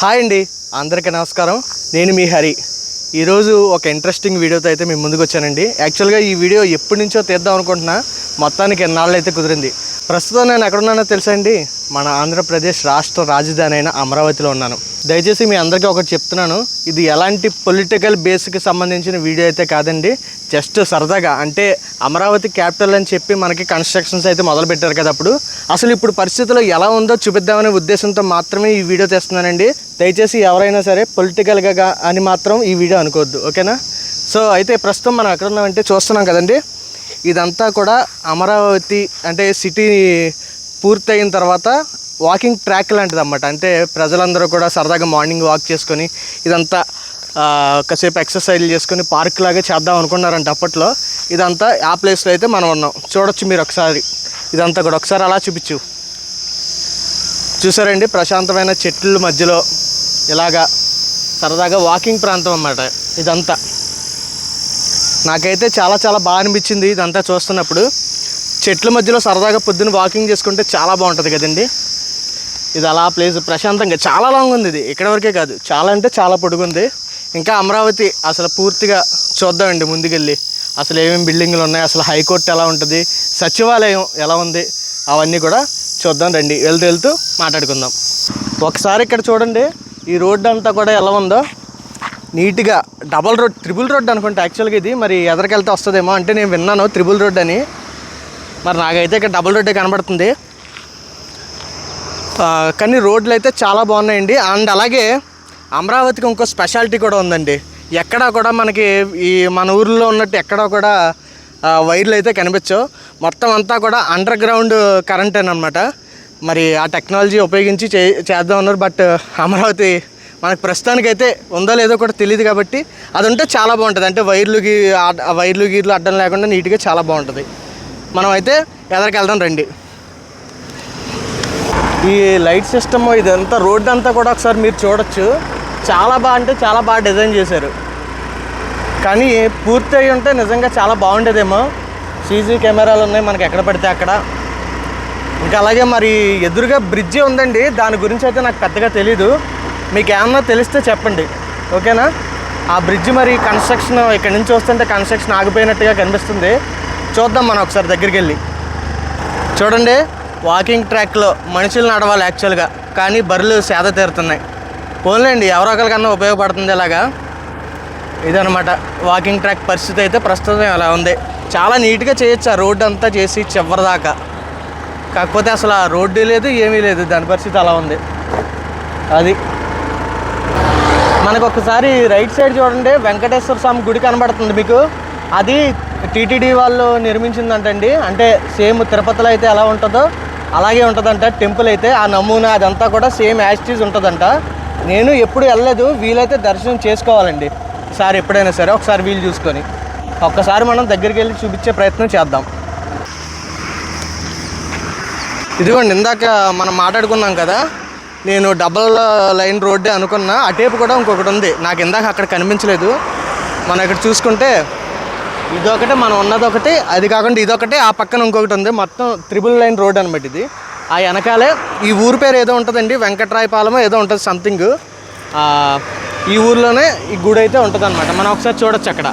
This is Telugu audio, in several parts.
హాయ్ అండి అందరికీ నమస్కారం. నేను మీ హరి. ఈరోజు ఒక ఇంట్రెస్టింగ్ వీడియోతో అయితే మేము ముందుకు వచ్చానండి. యాక్చువల్గా ఈ వీడియో ఎప్పటి నుంచో తీద్దాం అనుకుంటున్నా. మొత్తానికి ఎన్నాళ్ళు అయితే కుదిరింది. ప్రస్తుతం నేను ఎక్కడున్నానో తెలుసా అండి? మన ఆంధ్రప్రదేశ్ రాష్ట్ర రాజధాని అయిన అమరావతిలో ఉన్నాను. దయచేసి మీ అందరికీ ఒకటి చెప్తున్నాను. ఇది ఎలాంటి పొలిటికల్ బేస్కి సంబంధించిన వీడియో అయితే కాదండి. జస్ట్ సరదాగా అంటే అమరావతి క్యాపిటల్ అని చెప్పి మనకి కన్స్ట్రక్షన్స్ అయితే మొదలు పెట్టారు కదా అప్పుడు. అసలు ఇప్పుడు పరిస్థితుల్లో ఎలా ఉందో చూపిద్దామనే ఉద్దేశంతో మాత్రమే ఈ వీడియో తెస్తున్నానండి. దయచేసి ఎవరైనా సరే పొలిటికల్గా అని మాత్రం ఈ వీడియో అనుకోవద్దు ఓకేనా? సో అయితే ప్రస్తుతం మనం ఎక్కడ ఉన్నామంటే చూస్తున్నాం కదండి. ఇదంతా కూడా అమరావతి అంటే సిటీ పూర్తయిన తర్వాత వాకింగ్ ట్రాక్ లాంటిది అన్నమాట అంటే ప్రజలందరూ కూడా సరదాగా మార్నింగ్ వాక్ చేసుకొని ఇదంతా కాసేపు ఎక్సర్సైజ్ చేసుకొని పార్క్ లాగా చేద్దాం అనుకున్నారంట అప్పట్లో. ఇదంతా ఆ ప్లేస్లో అయితే మనం ఉన్నాం. చూడొచ్చు మీరు ఒకసారి. ఇదంతా కూడా ఒకసారి అలా చూపించు. చూసారండి? ప్రశాంతమైన చెట్ల మధ్యలో ఇలాగా సరదాగా వాకింగ్ ప్రాంతం అన్నమాట ఇదంతా. నాకైతే చాలా చాలా బాగా అనిపించింది ఇదంతా చూస్తున్నప్పుడు. చెట్ల మధ్యలో సరదాగా పొద్దున్న వాకింగ్ చేసుకుంటే చాలా బాగుంటుంది కదండి. ఇది అలా ప్లేస్ ప్రశాంతంగా చాలా లాంగ్ ఉంది ఇది. ఇక్కడ వరకే కాదు. చాలా అంటే చాలా పొడుగుంది. ఇంకా అమరావతి అసలు పూర్తిగా చూద్దామండి ముందుకెళ్ళి. అసలు ఏమేమి బిల్డింగ్లు ఉన్నాయి అసలు హైకోర్టు ఎలా ఉంటుంది సచివాలయం ఎలా ఉంది అవన్నీ కూడా చూద్దాం రండి. వెళ్తూ వెళ్తూ మాట్లాడుకుందాం. ఒకసారి ఇక్కడ చూడండి ఈ రోడ్డు అంతా కూడా ఎలా ఉందో. నీట్గా డబల్ రోడ్ త్రిబుల్ రోడ్ అనుకుంటా. యాక్చువల్గా ఇది. మరి ఎదరికెళ్తే వస్తుందేమో అంటే నేను విన్నాను త్రిబుల్ రోడ్ అని. మరి నాకైతే ఇక్కడ డబుల్ రోడ్డే కనబడుతుంది. కానీ రోడ్లు అయితే చాలా బాగున్నాయండి. అండ్ అలాగే అమరావతికి ఇంకో స్పెషాలిటీ కూడా ఉందండి. ఎక్కడా కూడా మనకి ఈ మన ఊర్లో ఉన్నట్టు ఎక్కడా కూడా వైర్లు అయితే కనిపించవు. మొత్తం అంతా కూడా అండర్ గ్రౌండ్ కరెంట్ అనమాట మరి ఆ టెక్నాలజీ ఉపయోగించి చే చేద్దాం అన్నారు. బట్ అమరావతి మనకు ప్రస్తుతానికైతే ఉందో లేదో కూడా తెలియదు కాబట్టి అది ఉంటే చాలా బాగుంటుంది. అంటే వైర్లు గీ వైర్లు గీర్లు అడ్డం లేకుండా నీట్గా చాలా బాగుంటుంది. మనం అయితే ఎదరికెళ్దాం రండి. ఈ లైట్ సిస్టమ్ ఇదంతా రోడ్ అంతా కూడా ఒకసారి మీరు చూడొచ్చు. చాలా బాగా అంటే చాలా బాగా డిజైన్ చేశారు. కానీ పూర్తి అయి ఉంటే నిజంగా చాలా బాగుండేదేమో. సీసీ కెమెరాలు ఉన్నాయి మనకి ఎక్కడ పడితే అక్కడ. ఇంకా అలాగే మరి ఎదురుగా బ్రిడ్జి ఉందండి. దాని గురించి అయితే నాకు పెద్దగా తెలీదు. మీకు ఏమన్నా తెలిస్తే చెప్పండి. ఓకేనా? ఆ బ్రిడ్జ్ మరి కన్స్ట్రక్షన్ ఇక్కడ నుంచి వస్తుంటే కన్స్ట్రక్షన్ ఆగిపోయినట్టుగా కనిపిస్తుంది. చూద్దాం మనం ఒకసారి దగ్గరికి వెళ్ళి చూడండి వాకింగ్ ట్రాక్లో మనుషులు నడవాలి యాక్చువల్గా కానీ బర్రెలు సేద తీరుతున్నాయి. పోన్లేండి ఎవరో ఒకరికన్నా ఉపయోగపడుతుంది ఇలాగా. ఇదనమాట వాకింగ్ ట్రాక్ పరిస్థితి అయితే ప్రస్తుతం అలా ఉంది. చాలా నీట్గా చేయొచ్చు ఆ రోడ్డు అంతా చేసి చివరిదాకా. కాకపోతే అసలు ఆ రోడ్డు లేదు ఏమీ లేదు దాని పరిస్థితి అలా ఉంది. అది. మనకు ఒకసారి రైట్ సైడ్ చూడండి వెంకటేశ్వర స్వామి గుడి కనబడుతుంది మీకు. అది టీటీడీ వాళ్ళు నిర్మించిందంటండి. అంటే సేమ్ తిరుపతిలో అయితే ఎలా ఉంటుందో అలాగే ఉంటుందంట. టెంపుల్ అయితే ఆ నమూనా అదంతా కూడా సేమ్ యాస్టీజ్ ఉంటుందంట. నేను ఎప్పుడు వెళ్ళలేదు. వీలైతే దర్శనం చేసుకోవాలండి. సార్ ఎప్పుడైనా సరే ఒకసారి వీలు చూసుకొని. ఒక్కసారి మనం దగ్గరికి వెళ్ళి చూపించే ప్రయత్నం చేద్దాం. ఇదిగోండి ఇందాక మనం మాట్లాడుకున్నాం కదా. నేను డబల్ లైన్ రోడ్డే అనుకున్నా. అటేపు కూడా ఇంకొకటి ఉంది. నాకు ఇందాక అక్కడ కనిపించలేదు. మనం ఇక్కడ చూసుకుంటే ఇదొకటి మనం ఉన్నదొకటి అది కాకుండా ఇదొకటి ఆ పక్కన ఇంకొకటి ఉంది. మొత్తం త్రిబుల్ లైన్ రోడ్ అనమాట ఇది. ఆ వెనకాలే ఈ ఊరు పేరు ఏదో ఉంటుందండి వెంకట్రాయపాలెమో ఏదో ఉంటుంది సంథింగ్ ఈ ఊర్లోనే ఈ గుడి అయితే ఉంటుంది అనమాట మనం ఒకసారి చూడొచ్చు అక్కడ.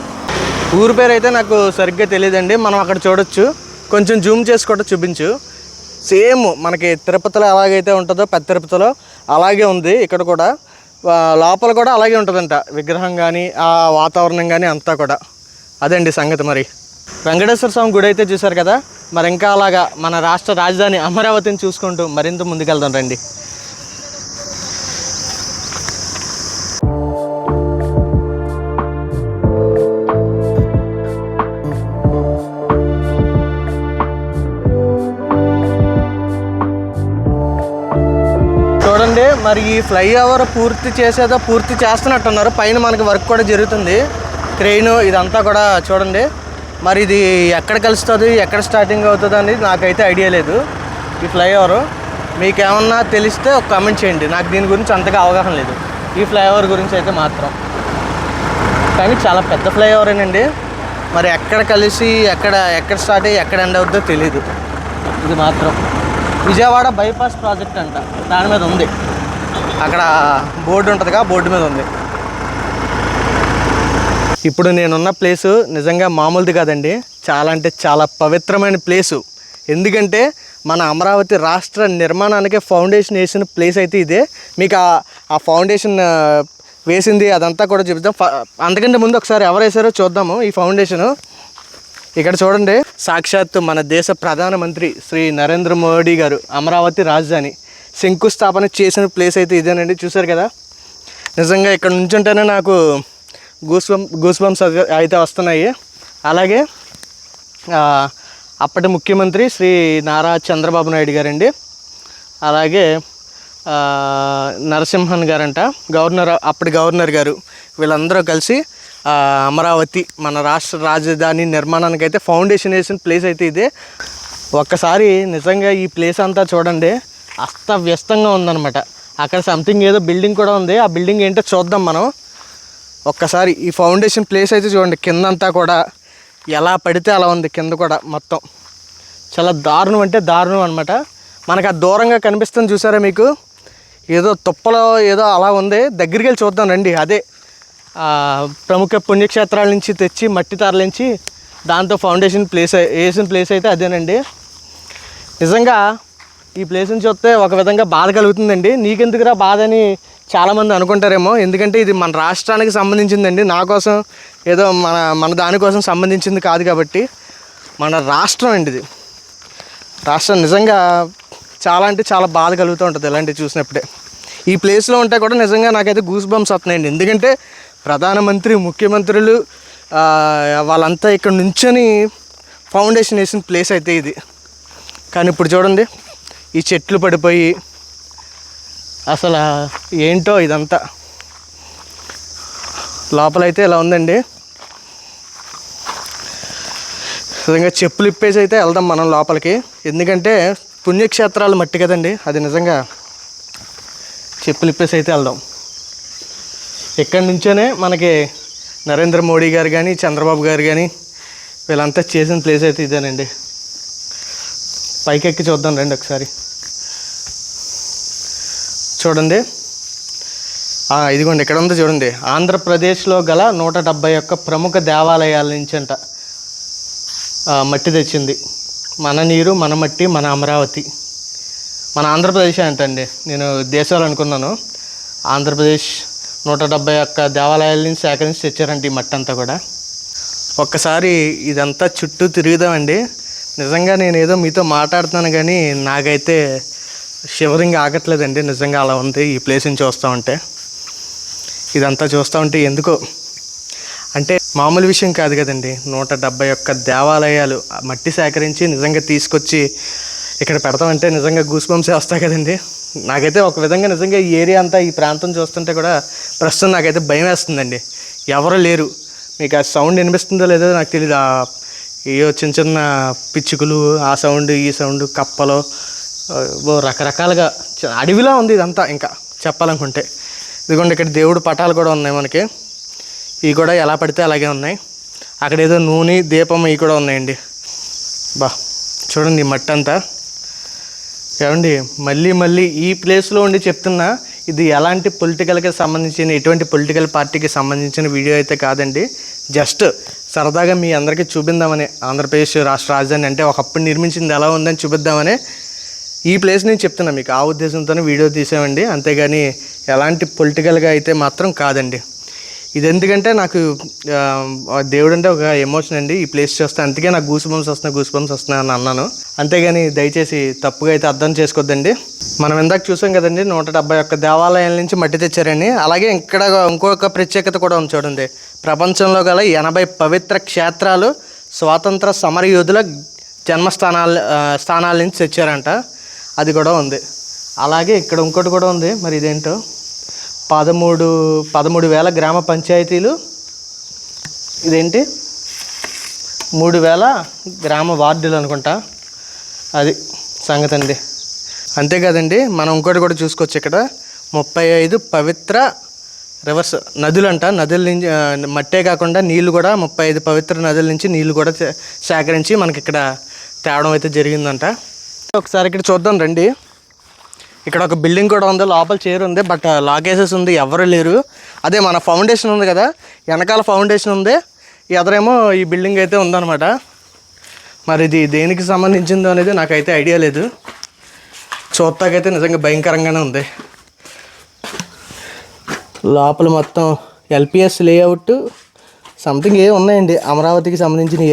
ఊరు పేరు అయితే నాకు సరిగ్గా తెలియదండి మనం అక్కడ చూడొచ్చు. కొంచెం జూమ్ చేసి కూడా చూపించు. సేమ్ మనకి తిరుపతిలో ఎలాగైతే ఉంటుందో పెద్ద తిరుపతిలో అలాగే ఉంది ఇక్కడ కూడా. లోపల కూడా అలాగే ఉంటుందంట విగ్రహం కానీ ఆ వాతావరణం కానీ అంతా కూడా. అదండి సంగతి మరి. వెంకటేశ్వర స్వామి గుడి అయితే చూశారు కదా? మరి ఇంకా అలాగా మన రాష్ట్ర రాజధాని అమరావతిని చూసుకుంటూ మరింత ముందుకెళ్దాం రండి. చూడండి మరి ఈ ఫ్లైఓవర్ పూర్తి చేసేదో పూర్తి చేస్తున్నట్టున్నారు. పైన మనకి వర్క్ కూడా జరుగుతుంది. ట్రైన్ ఇదంతా కూడా చూడండి. మరి ఇది ఎక్కడ కలుస్తుంది ఎక్కడ స్టార్టింగ్ అవుతుంది అనేది నాకైతే ఐడియా లేదు. ఈ ఫ్లైఓవర్ మీకు ఏమన్నా తెలిస్తే ఒక కామెంట్ చేయండి. నాకు దీని గురించి అంతగా అవగాహన లేదు. ఈ ఫ్లైఓవర్ గురించి అయితే మాత్రం. కానీ చాలా పెద్ద ఫ్లైఓవరేనండి మరి ఎక్కడ కలిసి ఎక్కడ ఎక్కడ స్టార్ట్ అయ్యి ఎక్కడ ఎండ్ అవుతుందో తెలియదు ఇది మాత్రం. విజయవాడ బైపాస్ ప్రాజెక్ట్ అంట. దాని మీద ఉంది. అక్కడ బోర్డు ఉంటుందిగా బోర్డు మీద ఉంది. ఇప్పుడు నేనున్న ప్లేసు నిజంగా మామూలుది కాదండి. చాలా అంటే చాలా పవిత్రమైన ప్లేసు. ఎందుకంటే మన అమరావతి రాష్ట్ర నిర్మాణానికి ఫౌండేషన్ వేసిన ప్లేస్ అయితే ఇదే. మీకు ఆ ఆ ఫౌండేషన్ వేసింది అదంతా కూడా చూపిద్దాం. ఫ- అంతకంటే ముందు ఒకసారి ఎవరు వేసారో చూద్దాము ఈ ఫౌండేషను. ఇక్కడ చూడండి. సాక్షాత్తు మన దేశ ప్రధానమంత్రి శ్రీ నరేంద్ర మోడీ గారు అమరావతి రాజధాని శంకుస్థాపన చేసిన ప్లేస్ అయితే ఇదేనండి. చూసారు కదా? నిజంగా ఇక్కడ నుంచుంటేనే నాకు గూస్ గూస్ బంప్స్ అయితే వస్తున్నాయి. అలాగే అప్పటి ముఖ్యమంత్రి శ్రీ నారా చంద్రబాబు నాయుడు గారండి. అలాగే నరసింహన్ గారంట గవర్నర్ అప్పటి గవర్నర్ గారు వీళ్ళందరూ కలిసి అమరావతి మన రాష్ట్ర రాజధాని నిర్మాణానికి అయితే ఫౌండేషన్ వేసిన ప్లేస్ అయితే ఇదే. ఒక్కసారి నిజంగా ఈ ప్లేస్ అంతా చూడండి అస్తవ్యస్తంగా ఉందన్నమాట. అక్కడ సంథింగ్ ఏదో బిల్డింగ్ కూడా ఉంది. ఆ బిల్డింగ్ ఏంటో చూద్దాం మనం. ఒక్కసారి ఈ ఫౌండేషన్ ప్లేస్ అయితే చూడండి కిందంతా కూడా ఎలా పడితే అలా ఉంది కింద కూడా మొత్తం. చాలా దారుణం అంటే దారుణం అనమాట మనకు ఆ దూరంగా కనిపిస్తుంది చూసారా మీకు? ఏదో తుప్పలో ఏదో అలా ఉంది. దగ్గరికి వెళ్ళి చూద్దాం రండి. అదే ప్రముఖ పుణ్యక్షేత్రాల నుంచి తెచ్చి మట్టి తరలించి దాంతో ఫౌండేషన్ ప్లేస్ వేసిన ప్లేస్ అయితే అదేనండి. నిజంగా ఈ ప్లేస్ని చూస్తే ఒక విధంగా బాధ కలుగుతుందండి. నీకెందుకురా బాధ అని చాలామంది అనుకుంటారేమో. ఎందుకంటే ఇది మన రాష్ట్రానికి సంబంధించిందండి. నా కోసం ఏదో మన మన దానికోసం సంబంధించింది కాదు కాబట్టి మన రాష్ట్రం అండి ఇది. రాష్ట్రం నిజంగా చాలా అంటే చాలా బాధ కలుగుతూ ఉంటుంది ఇలాంటివి చూసినప్పుడే. ఈ ప్లేస్లో ఉంటే కూడా నిజంగా నాకైతే గూస్ బంప్స్ వస్తున్నాయండి. ఎందుకంటే ప్రధానమంత్రి ముఖ్యమంత్రులు వాళ్ళంతా ఇక్కడ నుంచొని ఫౌండేషన్ వేసిన ప్లేస్ అయితే ఇది. కానీ ఇప్పుడు చూడండి ఈ చెట్లు పడిపోయి అసలు ఏంటో ఇదంతా. లోపలైతే ఇలా ఉందండి. నిజంగా చెప్పులు ఇప్పేసి అయితే వెళ్దాం మనం లోపలికి. ఎందుకంటే పుణ్యక్షేత్రాలు మట్టి కదండి. అది నిజంగా చెప్పులు ఇప్పేసి అయితే వెళ్దాం. ఇక్కడి నుంచోనే మనకి నరేంద్ర మోడీ గారు కానీ చంద్రబాబు గారు కానీ వీళ్ళంతా చేసిన ప్లేస్ అయితే ఇదేనండి. పైకెక్కి చూద్దాం రండి ఒకసారి. చూడండి. ఇదిగోండి ఇక్కడ ఉంది చూడండి. ఆంధ్రప్రదేశ్లో గల నూట డెబ్బై ఒక్క ప్రముఖ దేవాలయాల నుంచి అంట మట్టి తెచ్చింది. మన నీరు మన మట్టి మన అమరావతి. మన ఆంధ్రప్రదేశ్ అంటండి నేను దేశాలు అనుకున్నాను. ఆంధ్రప్రదేశ్ నూట డెబ్బై ఒక్క దేవాలయాల నుంచి సేకరించి తెచ్చారండి ఈ మట్టి అంతా కూడా. ఒక్కసారి ఇదంతా చుట్టూ తిరుగుదామండి. నిజంగా నేను ఏదో మీతో మాట్లాడుతున్నాను కానీ నాకైతే షివరింగ్ ఆగట్లేదండి. నిజంగా అలా ఉంది. ఈ ప్లేస్ని చూస్తూ ఉంటే. ఇదంతా చూస్తూ ఉంటే ఎందుకో. అంటే మామూలు విషయం కాదు కదండి. నూట డెబ్బై ఒక్క దేవాలయాలు మట్టి సేకరించి నిజంగా తీసుకొచ్చి ఇక్కడ పెడతామంటే నిజంగా గూస్ బంప్సే వస్తాయి కదండి. నాకైతే ఒక విధంగా నిజంగా ఈ ఏరియా అంతా ఈ ప్రాంతం చూస్తుంటే కూడా ప్రస్తుతం నాకైతే భయం వేస్తుందండి. ఎవరు లేరు. మీకు ఆ సౌండ్ వినిపిస్తుందో లేదో నాకు తెలియదు ఏ చిన్న చిన్న పిచ్చుకలు ఆ సౌండ్ ఈ సౌండ్ కప్పలు రకరకాలుగా అడవిలా ఉంది ఇదంతా ఇంకా చెప్పాలనుకుంటే. ఇదిగోండి ఇక్కడ దేవుడు పటాలు కూడా ఉన్నాయి మనకి. ఇవి కూడా ఎలా పడితే అలాగే ఉన్నాయి. అక్కడ ఏదో నూనె దీపం ఇవి కూడా ఉన్నాయండి. బా చూడండి మట్టి అంతా. ఏమండి మళ్ళీ మళ్ళీ ఈ ప్లేస్లో ఉండి చెప్తున్నా ఇది ఎలాంటి పొలిటికల్కి సంబంధించిన ఎటువంటి పొలిటికల్ పార్టీకి సంబంధించిన వీడియో అయితే కాదండి. జస్ట్ సరదాగా మీ అందరికీ చూపిందామని ఆంధ్రప్రదేశ్ రాష్ట్ర రాజధాని అంటే ఒకప్పుడు నిర్మించింది ఎలా ఉందని చూపిద్దామని ఈ ప్లేస్ నేను చెప్తున్నా మీకు ఆ ఉద్దేశంతోనే వీడియో తీసామండి అంతేగాని ఎలాంటి పొలిటికల్గా అయితే మాత్రం కాదండి. ఇది ఎందుకంటే నాకు దేవుడు అంటే ఒక ఎమోషన్ అండి. ఈ ప్లేస్ చూస్తే అందుకే నాకు గూస్ బంప్స్ వస్తున్నాయి గూస్ బంప్స్ వస్తున్నాయి అని అన్నాను. అంతేగాని దయచేసి తప్పుగా అయితే అర్థం చేసుకోవద్దండి మనం ఇందాక చూసాం కదండి నూట డెబ్బై ఒక్క దేవాలయాల నుంచి మట్టి తెచ్చారని అలాగే ఇక్కడ ఇంకొక ప్రత్యేకత కూడా ఉంది చూడండి. ప్రపంచంలో గల ఎనభై పవిత్ర క్షేత్రాలు స్వాతంత్ర సమరయోధుల జన్మస్థానాల స్థానాల నుంచి తెచ్చారంట. అది కూడా ఉంది. అలాగే ఇక్కడ ఇంకోటి కూడా ఉంది. మరి ఇదేంటో? పదమూడు పదమూడు వేల గ్రామ పంచాయతీలు. ఇదేంటి? మూడు వేల గ్రామ వార్డులు అనుకుంటా. అది సంగతి అండి అంతేకాదండి మనం ఇంకోటి కూడా చూసుకోవచ్చు ఇక్కడ. ముప్పై ఐదు పవిత్ర రివర్స్ నదులంట. నదుల నుంచి మట్టే కాకుండా నీళ్ళు కూడా ముప్పై ఐదు పవిత్ర నదుల నుంచి నీళ్ళు కూడా సేకరించి మనకి ఇక్కడ తేవడం అయితే జరిగిందంట. ఒకసారి ఇక్కడ చూద్దాం రండి. ఇక్కడ ఒక బిల్డింగ్ కూడా ఉంది లోపల చైర్ ఉంది బట్ లాగేసెస్ ఉంది ఎవరు లేరు. అదే మన ఫౌండేషన్ ఉంది కదా వెనకాల ఫౌండేషన్ ఉంది ఎదరేమో ఈ బిల్డింగ్ అయితే ఉందన్నమాట. మరి ఇది దేనికి సంబంధించిందో అనేది నాకైతే ఐడియా లేదు. చూస్తాకైతే నిజంగా భయంకరంగానే ఉంది. లోపల మొత్తం ఎల్పిఎస్ లేఅవుట్ సంథింగ్ ఏ ఉన్నాయండి అమరావతికి సంబంధించినవి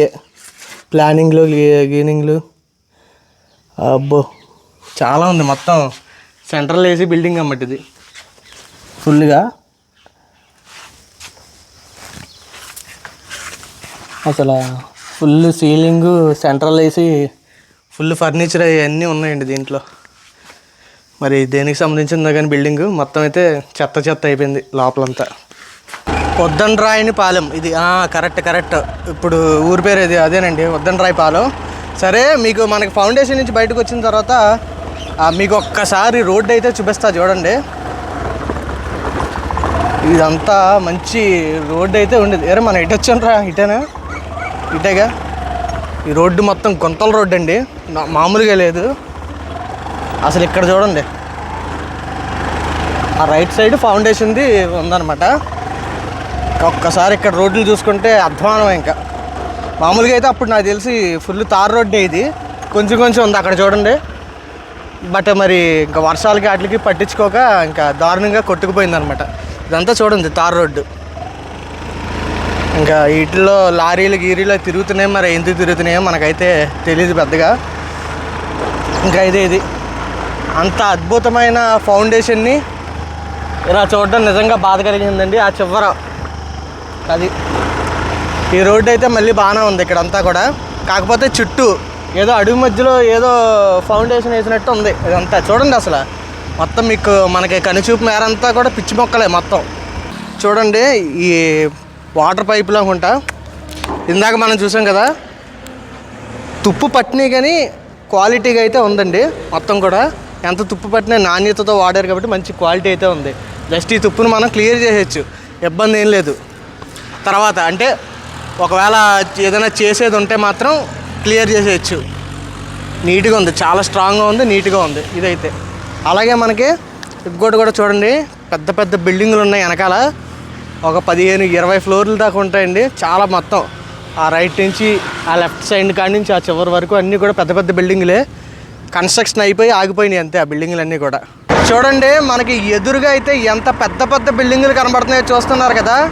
ప్లానింగ్లు గీనింగ్లు. అబ్బో. చాలా ఉంది మొత్తం. సెంట్రల్ ఏసీ బిల్డింగ్ అన్నమాట ఇది ఫుల్గా అసలు full ceiling central AC full furniture అవన్నీ ఉన్నాయండి దీంట్లో. మరి దేనికి సంబంధించిందో కానీ బిల్డింగ్ మొత్తం అయితే చెత్త చెత్త అయిపోయింది లోపలంతా. వద్దండ్రాయని పాలెం. ఇది కరెక్ట్ కరెక్ట్. ఇప్పుడు ఊరి పేరు ఇది అదేనండి. వద్దండ్రాయి పాలెం సరే మీకు మనకి ఫౌండేషన్ నుంచి బయటకు వచ్చిన తర్వాత మీకు ఒక్కసారి రోడ్డు అయితే చూపిస్తా చూడండి. ఇదంతా మంచి రోడ్డు అయితే ఉండేది. ఏరే మనం ఇటు వచ్చానరా ఇటేనా? ఇటేగా? ఈ రోడ్డు మొత్తం గుంతల రోడ్డు అండి. మామూలుగా లేదు. అసలు ఇక్కడ చూడండి. ఆ రైట్ సైడ్ ఫౌండేషన్ది ఉందన్నమాట. ఒక్కసారి ఇక్కడ రోడ్లు చూసుకుంటే అధ్వానం ఇంకా. మామూలుగా అయితే అప్పుడు నాకు తెలిసి ఫుల్ తార్ రోడ్డే ఇది. కొంచెం కొంచెం ఉంది అక్కడ చూడండి. బట్ మరి ఇంకా వర్షాలకి వాటికి పట్టించుకోక ఇంకా దారుణంగా కొట్టుకుపోయింది అనమాట ఇదంతా చూడండి తార్ రోడ్డు. ఇంకా వీటిలో లారీలు గీరీలు తిరుగుతున్నాయి మరి ఎందుకు తిరుగుతున్నాయో మనకైతే తెలియదు పెద్దగా. ఇంకా ఇదే ఇది. అంత అద్భుతమైన ఫౌండేషన్ని ఇలా చూడడం నిజంగా బాధ కలిగిందండి. ఆ చివర. అది. ఈ రోడ్డు అయితే మళ్ళీ బాగానే ఉంది ఇక్కడ అంతా కూడా. కాకపోతే చుట్టూ ఏదో అడుగు మధ్యలో ఏదో ఫౌండేషన్ వేసినట్టు ఉంది ఇదంతా. చూడండి అసలు. మొత్తం మీకు మనకి కనుచూపు మేరంతా కూడా పిచ్చి మొక్కలే మొత్తం. చూడండి ఈ వాటర్ పైపులో ఉంటా. ఇందాక మనం చూసాం కదా. తుప్పు పట్టినాయి కానీ క్వాలిటీగా అయితే ఉందండి మొత్తం కూడా. ఎంత తుప్పు పట్టినా నాణ్యతతో వాడారు కాబట్టి మంచి క్వాలిటీ అయితే ఉంది. జస్ట్ ఈ తుప్పును మనం క్లియర్ చేసేయచ్చు. ఇబ్బంది ఏం లేదు. తర్వాత అంటే ఒకవేళ ఏదైనా చేసేది ఉంటే మాత్రం క్లియర్ చేసేయచ్చు. నీట్గా ఉంది. చాలా స్ట్రాంగ్గా ఉంది. నీట్గా ఉంది. ఇదైతే. అలాగే మనకి ఇంకోటి కూడా చూడండి. పెద్ద పెద్ద బిల్డింగులు ఉన్నాయి వెనకాల. ఒక పదిహేను ఇరవై ఫ్లోర్లు దాకా ఉంటాయండి. చాలా మొత్తం. ఆ రైట్ నుంచి ఆ లెఫ్ట్ సైడ్ కాడి నుంచి ఆ చివరి వరకు అన్నీ కూడా పెద్ద పెద్ద బిల్డింగులే. కన్స్ట్రక్షన్ అయిపోయి ఆగిపోయినాయి అంతే ఆ బిల్డింగులన్నీ కూడా. చూడండి మనకి ఎదురుగా అయితే ఎంత పెద్ద పెద్ద బిల్డింగులు కనబడుతున్నాయో చూస్తున్నారు కదా.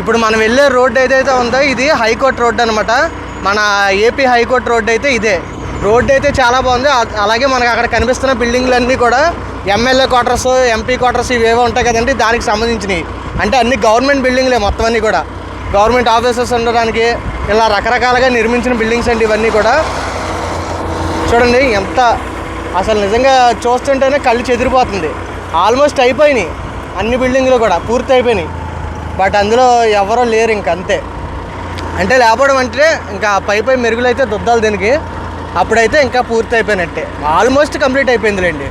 ఇప్పుడు మనం వెళ్ళే రోడ్డు ఏదైతే ఉందో ఇది హైకోర్టు రోడ్డు అనమాట మన ఏపీ హైకోర్టు రోడ్డు అయితే ఇదే. రోడ్డు అయితే చాలా బాగుంది. అలాగే మనకు అక్కడ కనిపిస్తున్న బిల్డింగ్లన్నీ కూడా ఎమ్మెల్యే క్వార్టర్స్ ఎంపీ క్వార్టర్స్ ఇవేవో ఉంటాయి కదండి దానికి సంబంధించినవి. అంటే అన్ని గవర్నమెంట్ బిల్డింగ్లే మొత్తం అన్నీ కూడా. గవర్నమెంట్ ఆఫీసెస్ ఉండడానికి ఇలా రకరకాలుగా నిర్మించిన బిల్డింగ్స్ అండి ఇవన్నీ కూడా. చూడండి ఎంత అసలు నిజంగా చూస్తుంటేనే కళ్ళు చెదిరిపోతుంది. ఆల్మోస్ట్ అయిపోయినాయి. అన్ని బిల్డింగ్లు కూడా పూర్తి అయిపోయినాయి బట్ అందులో ఎవరో లేరు ఇంక అంతే. అంటే లేపడం అంటే ఇంకా పై పై మెరుగులు అయితే దుద్దాలి దీనికి. అప్పుడైతే ఇంకా పూర్తి అయిపోయినట్టే. ఆల్మోస్ట్ కంప్లీట్ అయిపోయిందిలేండి.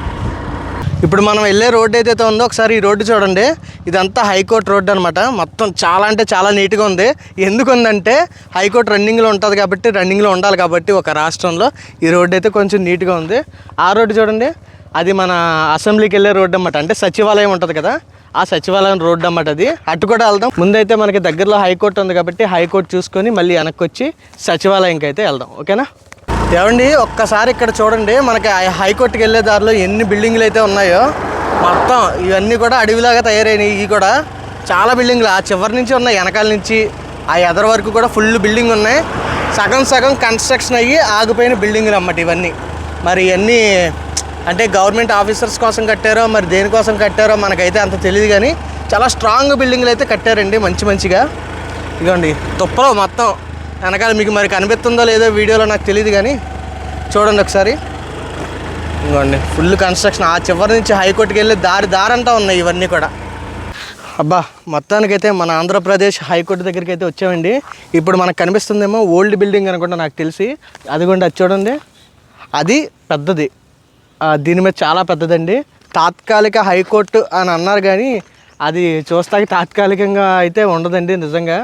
ఇప్పుడు మనం వెళ్ళే రోడ్డు ఏదైతే ఉందో ఒకసారి ఈ రోడ్డు చూడండి. ఇదంతా హైకోర్టు రోడ్డు అనమాట మొత్తం చాలా అంటే చాలా నీట్గా ఉంది. ఎందుకు ఉందంటే హైకోర్టు రన్నింగ్లో ఉంటుంది కాబట్టి రన్నింగ్లో ఉండాలి కాబట్టి ఒక రాష్ట్రంలో ఈ రోడ్డు అయితే కొంచెం నీట్గా ఉంది. ఆ రోడ్డు చూడండి. అది మన అసెంబ్లీకి వెళ్ళే రోడ్డు అన్నమాట. అంటే సచివాలయం ఉంటుంది కదా. ఆ సచివాలయం రోడ్డు అన్నమాట అది. అటు కూడా వెళ్దాం. ముందైతే మనకి దగ్గరలో హైకోర్టు ఉంది కాబట్టి హైకోర్టు చూసుకొని మళ్ళీ వెనక్కి వచ్చి సచివాలయంకి అయితే వెళ్దాం. ఓకేనా? ఏమండి ఒక్కసారి ఇక్కడ చూడండి. మనకి ఆ హైకోర్టుకి వెళ్ళే దారిలో ఎన్ని బిల్డింగ్లు అయితే ఉన్నాయో. మొత్తం ఇవన్నీ కూడా అడవిలాగా తయారైనవి ఇవి కూడా. చాలా బిల్డింగ్లు ఆ చివరి నుంచి ఉన్నాయి వెనకాల నుంచి ఆ ఎదర వరకు కూడా ఫుల్ బిల్డింగ్ ఉన్నాయి. సగం సగం కన్స్ట్రక్షన్ అయ్యి ఆగిపోయిన బిల్డింగ్లు అన్నమాట ఇవన్నీ. మరి ఇవన్నీ అంటే గవర్నమెంట్ ఆఫీసర్స్ కోసం కట్టారో మరి దేనికోసం కట్టారో మనకైతే అంత తెలియదు కానీ చాలా స్ట్రాంగ్ బిల్డింగ్లు అయితే కట్టారండి మంచి మంచిగా. ఇదిగోండి తుప్పలో మొత్తం వెనకాల మీకు మరి కనిపిస్తుందో లేదో వీడియోలో నాకు తెలియదు కానీ చూడండి ఒకసారి. ఇదిగోండి ఫుల్ కన్స్ట్రక్షన్ ఆ చివరి నుంచి హైకోర్టుకి వెళ్ళి దారి దారంతా ఉన్నాయి ఇవన్నీ కూడా. అబ్బా మొత్తానికైతే మన ఆంధ్రప్రదేశ్ హైకోర్టు దగ్గరికి అయితే వచ్చామండి. ఇప్పుడు మనకు కనిపిస్తుందేమో ఓల్డ్ బిల్డింగ్ అనుకుంటా నాకు తెలిసి. అదిగోండి అది చూడండి. అది పెద్దది. దీని మీద చాలా పెద్దదండి. తాత్కాలిక హైకోర్టు అని అన్నారు కానీ అది చూస్తాకి తాత్కాలికంగా అయితే ఉండదండి నిజంగా.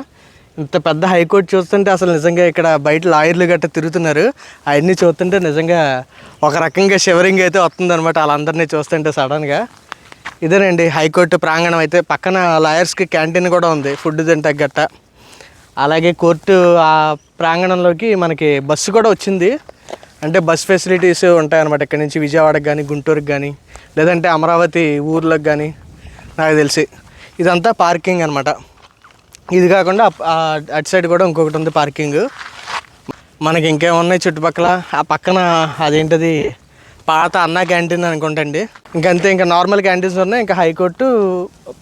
ఇంత పెద్ద హైకోర్టు చూస్తుంటే అసలు నిజంగా ఇక్కడ బయట లాయర్లు గట్రా తిరుగుతున్నారు. అవన్నీ చూస్తుంటే నిజంగా ఒక రకంగా షివరింగ్ అయితే వస్తుంది అనమాట వాళ్ళందరినీ చూస్తుంటే సడన్గా ఇదేనండి హైకోర్టు ప్రాంగణం అయితే. పక్కన లాయర్స్కి క్యాంటీన్ కూడా ఉంది ఫుడ్ తింటే గట్ట. అలాగే కోర్టు ఆ ప్రాంగణంలోకి మనకి బస్సు కూడా వచ్చింది. అంటే బస్ ఫెసిలిటీస్ ఉంటాయన్నమాట. ఇక్కడ నుంచి విజయవాడకి కానీ గుంటూరుకి కానీ లేదంటే అమరావతి ఊర్లకు కానీ నాకు తెలిసి. ఇదంతా పార్కింగ్ అనమాట ఇది కాకుండా అటు సైడ్ కూడా ఇంకొకటి ఉంది పార్కింగ్. మనకి ఇంకేమున్నాయి చుట్టుపక్కల? ఆ పక్కన అదేంటది? పాత అన్న క్యాంటీన్ అనుకుంటండి ఇంకంతే ఇంకా నార్మల్ క్యాంటీన్స్ ఉన్నాయి. ఇంకా హైకోర్టు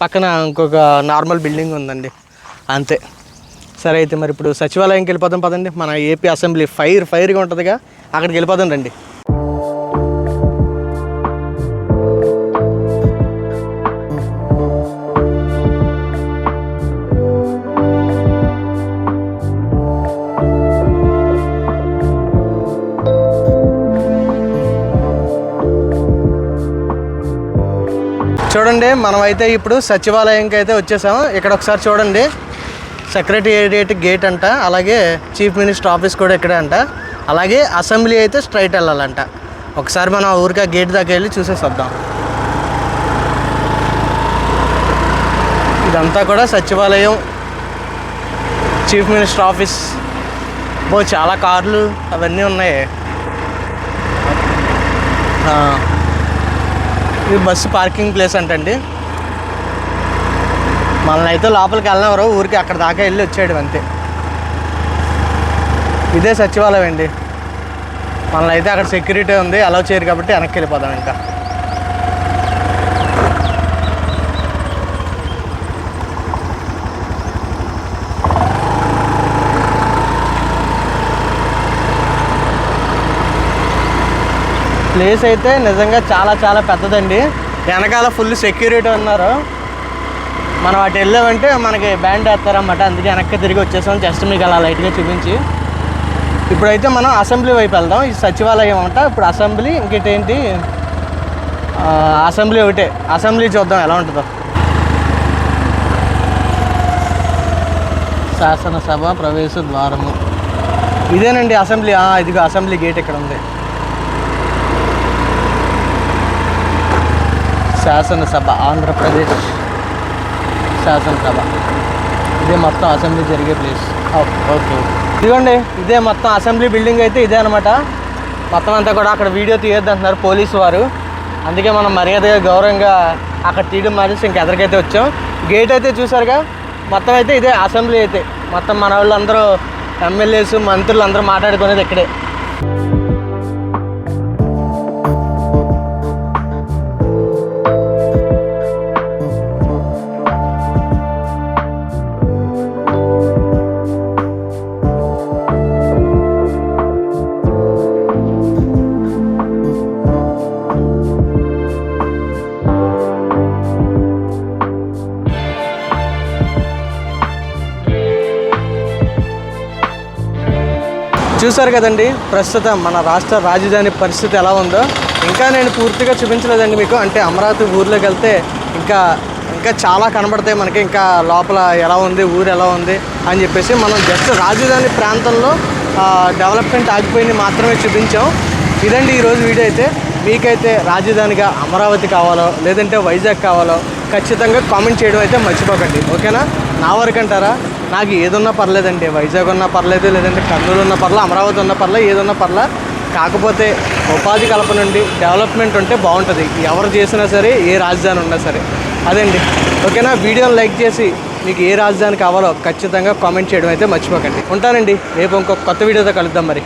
పక్కన ఇంకొక నార్మల్ బిల్డింగ్ ఉందండి. అంతే. సరే అయితే మరి ఇప్పుడు సచివాలయంకి వెళ్ళిపోదాం పదండి. మన ఏపీ అసెంబ్లీ ఫైర్ ఫైర్గా ఉంటుందిగా. అక్కడికి వెళ్ళిపోదాం రండి. చూడండి మనమైతే ఇప్పుడు సచివాలయంకి అయితే వచ్చేసాము. ఇక్కడ ఒకసారి చూడండి. సెక్రటేరియట్ గేట్ అంట అలాగే చీఫ్ మినిస్టర్ ఆఫీస్ కూడా ఇక్కడే అంట. అలాగే అసెంబ్లీ అయితే స్ట్రైట్ వెళ్ళాలంట. ఒకసారి మనం ఆ గేట్ దాకా వెళ్ళి చూసేసొద్దాం. ఇదంతా కూడా సచివాలయం చీఫ్ మినిస్టర్ ఆఫీస్. బో చాలా కార్లు అవన్నీ ఉన్నాయి. ఇది బస్సు పార్కింగ్ ప్లేస్ అంటండి. మనల్ని అయితే లోపలికి వెళ్ళినవరు ఊరికి అక్కడ దాకా వెళ్ళి వచ్చాడు అంతే. ఇదే సచివాలయం అండి. మనల్ని అయితే అక్కడ సెక్యూరిటీ ఉంది అలౌ చేయరు కాబట్టి వెనక్కి వెళ్ళిపోదాం ఇంకా. ప్లేస్ అయితే నిజంగా చాలా చాలా పెద్దదండి. వెనకాల ఫుల్ సెక్యూరిటీ ఉన్నారు. మనం అటు వెళ్ళామంటే మనకి బ్యాండ్ వేస్తారన్నమాట. అందుకే వెనక్కి తిరిగి వచ్చేసాం. జస్ట్ మీకు అలా లైట్గా చూపించి. ఇప్పుడైతే మనం అసెంబ్లీ వైపు వెళ్దాం. ఇది సచివాలయం అంట. ఇప్పుడు అసెంబ్లీ ఇంకేంటి? ఏంటి? అసెంబ్లీ ఒకటే. అసెంబ్లీ చూద్దాం ఎలా ఉంటుందో. శాసనసభ ప్రవేశ ద్వారము. ఇదేనండి అసెంబ్లీ. ఇదిగో అసెంబ్లీ గేట్ ఇక్కడ ఉంది. శాసనసభ ఆంధ్రప్రదేశ్. శాసనసభ ఇదే మొత్తం అసెంబ్లీ జరిగే ప్లేస్. Okay okay. ఇదిగోండి ఇదే మొత్తం అసెంబ్లీ బిల్డింగ్ అయితే ఇదే అనమాట మొత్తం అంతా కూడా అక్కడ వీడియో తీయొద్దు అంటున్నారు పోలీసు వారు. అందుకే మనం మర్యాదగా గౌరవంగా అక్కడ తీయడం మానేసి ఇంక ఎదరికైతే వచ్చాం. గేట్ అయితే చూసారుగా? మొత్తం అయితే ఇదే అసెంబ్లీ అయితే. మొత్తం మన వాళ్ళందరూ ఎమ్మెల్యేస్ మంత్రులు అందరూ మాట్లాడుకునేది ఇక్కడే. చూసారు కదండి. ప్రస్తుతం మన రాష్ట్ర రాజధాని పరిస్థితి ఎలా ఉందో. ఇంకా నేను పూర్తిగా చూపించలేదండి మీకు. అంటే అమరావతి ఊర్లోకి వెళ్తే ఇంకా ఇంకా చాలా కనబడతాయి మనకి. ఇంకా లోపల ఎలా ఉంది ఊరు ఎలా ఉంది అని చెప్పేసి మనం జస్ట్ రాజధాని ప్రాంతంలో డెవలప్మెంట్ ఆగిపోయింది మాత్రమే చూపించాం. ఇదండి ఈరోజు వీడియో అయితే. మీకైతే రాజధానిగా అమరావతి కావాలో లేదంటే వైజాగ్ కావాలో ఖచ్చితంగా కామెంట్ చేయడం అయితే మర్చిపోకండి. ఓకేనా? నా వరకు అంటారా? నాకు ఏదున్నా పర్లేదండి. వైజాగ్ ఉన్నా పర్లేదు లేదంటే కర్నూలు ఉన్న పర్లే అమరావతి ఉన్న పర్లే ఏదున్నా పర్లే. కాకపోతే ఉపాధి కల్పన నుండి డెవలప్మెంట్ ఉంటే బాగుంటుంది. ఎవరు చేసినా సరే ఏ రాజధాని ఉన్నా సరే. అదండి. ఓకేనా? వీడియోని లైక్ చేసి మీకు ఏ రాజధాని కావాలో ఖచ్చితంగా కామెంట్ చేయడం అయితే మర్చిపోకండి. ఉంటానండి. రేపు ఇంకొక కొత్త వీడియోతో కలుద్దాం మరి.